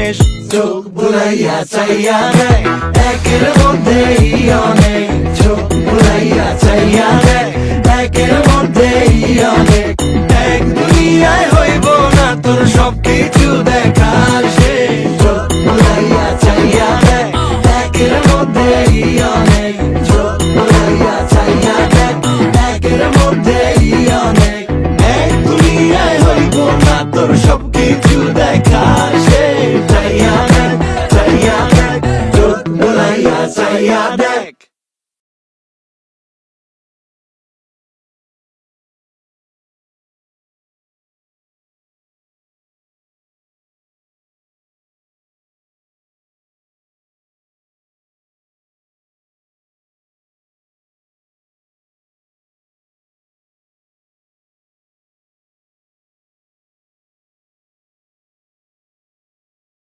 বেশ চোখ বুলাইয়া চাইয়া দেয়, একের মধ্যেই অনেক চোখ বুলাইয়া চাইয়া দেয়, একের মধ্যেই অনেক। এক দুনিয়ায় হইব না তোর সব কিছু দেখা সে চোখ বুলাইয়া চাইয়া দেয়, একের মধ্যেই অনেক চোখ বুলাইয়া piada